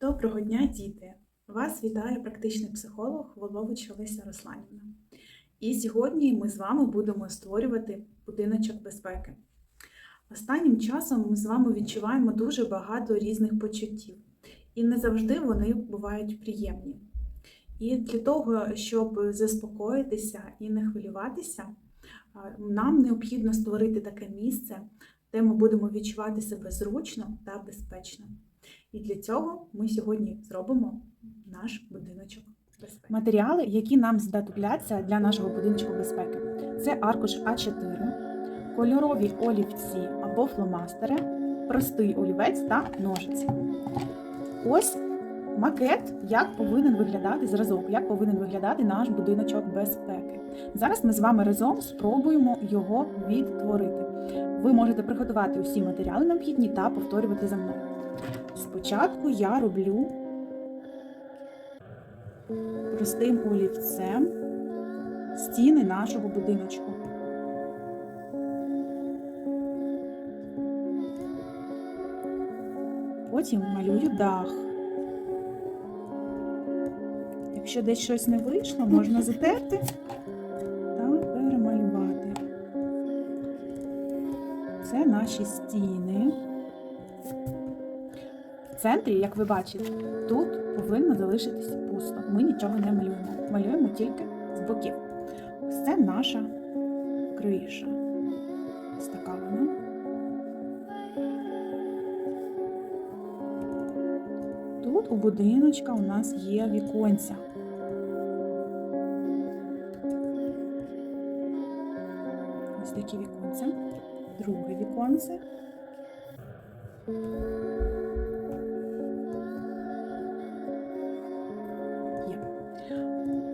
Доброго дня, діти! Вас вітає практичний психолог Волович Олеся Русланівна. І сьогодні ми з вами будемо створювати будиночок безпеки. Останнім часом ми з вами відчуваємо дуже багато різних почуттів, і не завжди вони бувають приємні. І для того, щоб заспокоїтися і не хвилюватися, нам необхідно створити таке місце, де ми будемо відчувати себе зручно та безпечно. І для цього ми сьогодні зробимо наш будиночок безпеки. Матеріали, які нам знадобляться для нашого будиночку безпеки, це аркуш А4, кольорові олівці або фломастери, простий олівець та ножиці. Ось макет, як повинен виглядати зразок, як повинен виглядати наш будиночок безпеки. Зараз ми з вами разом спробуємо його відтворити. Ви можете приготувати усі матеріали необхідні та повторювати за мною. Спочатку я роблю простим олівцем стіни нашого будиночку. Потім малюю дах. Якщо десь щось не вийшло, можна затерти та перемалювати. Це наші стіни. Центрі, як ви бачите, тут повинно залишитись пусто. Ми нічого не малюємо. Малюємо тільки з боків. Ось це наша криша. Ось така вона. Тут у будиночка у нас є віконця. Ось такі віконця. Друге віконце.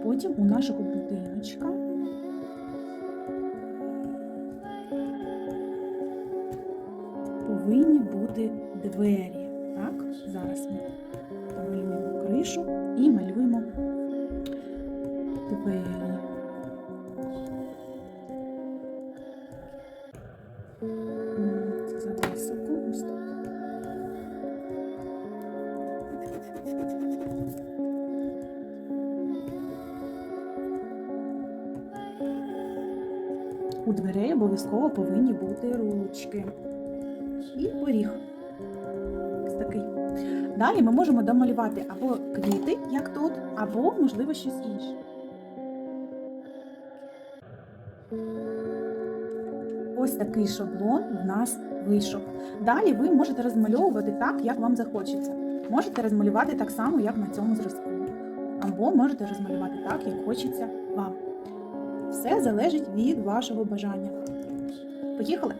Потім у нашого будиночка повинні бути двері. Так, зараз ми малюємо кришу і малюємо двері. Ось тут. У дверей обов'язково повинні бути ручки. І поріг. Ось такий. Далі ми можемо домалювати або квіти, як тут, або, можливо, щось інше. Ось такий шаблон в нас вийшов. Далі ви можете розмальовувати так, як вам захочеться. Можете розмалювати так само, як на цьому зразку. Або можете розмалювати так, як хочеться вам. Все залежить від вашого бажання. Поїхали!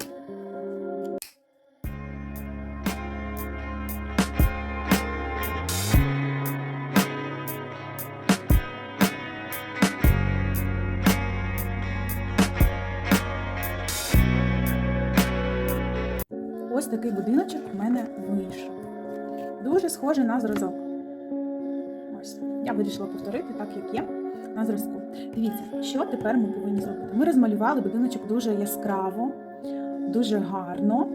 Ось такий будиночок в мене вийшов. Дуже схожий на зразок. Я вирішила повторити так, як є на зразку. Дивіться, що тепер ми повинні зробити. Ми розмалювали будиночок дуже яскраво, дуже гарно,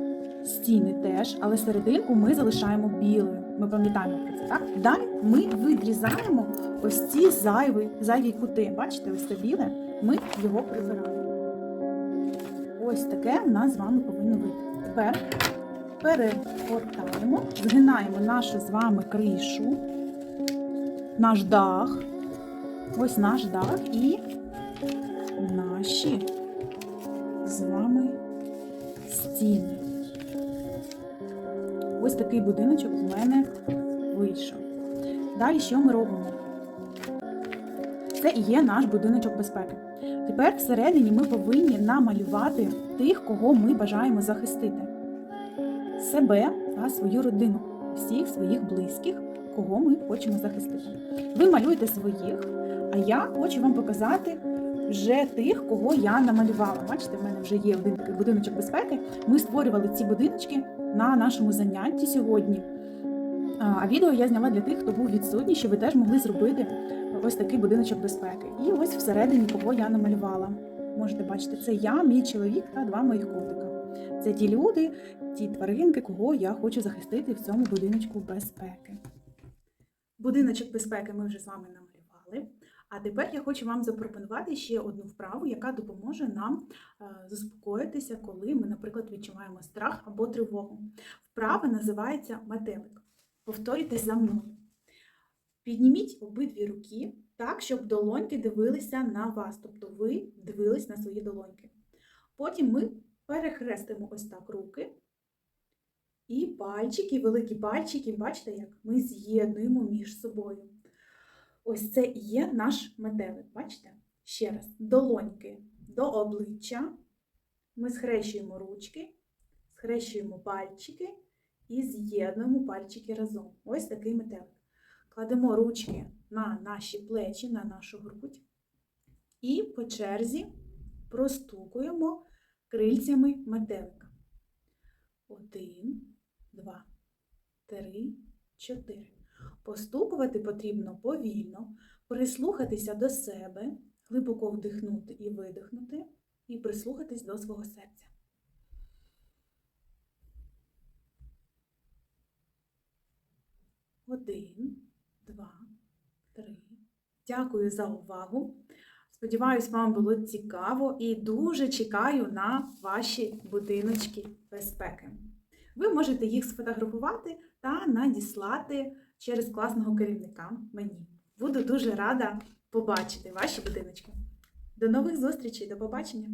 стіни теж, але серединку ми залишаємо білою. Ми пам'ятаємо про це, так? Далі ми відрізаємо ось ці зайві, зайві кути. Бачите, ось це біле, ми його прибираємо. Ось таке в нас з вами повинно вийти. Тепер перегортаємо, згинаємо нашу з вами кришу, наш дах. Ось наш дах і наші з вами стіни. Ось такий будиночок у мене вийшов. Далі що ми робимо? Це і є наш будиночок безпеки. Тепер всередині ми повинні намалювати тих, кого ми бажаємо захистити. Себе та свою родину, всіх своїх близьких, кого ми хочемо захистити. Ви малюєте своїх, а я хочу вам показати вже тих, кого я намалювала. Бачите, в мене вже є один будиночок безпеки. Ми створювали ці будиночки на нашому занятті сьогодні. А відео я зняла для тих, хто був відсутній, щоб ви теж могли зробити ось такий будиночок безпеки. І ось всередині кого я намалювала. Можете бачити, це я, мій чоловік та два моїх котика. Це ті люди, ті тваринки, кого я хочу захистити в цьому будиночку безпеки. Будиночок безпеки ми вже з вами намалювали. А тепер я хочу вам запропонувати ще одну вправу, яка допоможе нам е, заспокоїтися, коли ми, наприклад, відчуваємо страх або тривогу. Вправа називається метелик. Повторюйте за мною. Підніміть обидві руки так, щоб долоньки дивилися на вас, тобто ви дивились на свої долоньки. Потім ми перехрестимо ось так руки. І пальчики, великі пальчики, бачите, як ми з'єднуємо між собою. Ось це і є наш метелик. Бачите? Ще раз, долоньки до обличчя. Ми схрещуємо ручки, схрещуємо пальчики і з'єднуємо пальчики разом. Ось такий метелик. Кладемо ручки на наші плечі, на нашу грудь. І по черзі простукуємо крильцями метелика. Один, два, три, чотири. Постукувати потрібно повільно, прислухатися до себе, глибоко вдихнути і видихнути, і прислухатись до свого серця. Один, два, три. Дякую за увагу. Сподіваюсь, вам було цікаво і дуже чекаю на ваші будиночки безпеки. Ви можете їх сфотографувати та надіслати через класного керівника мені. Буду дуже рада побачити ваші будиночки. До нових зустрічей, до побачення!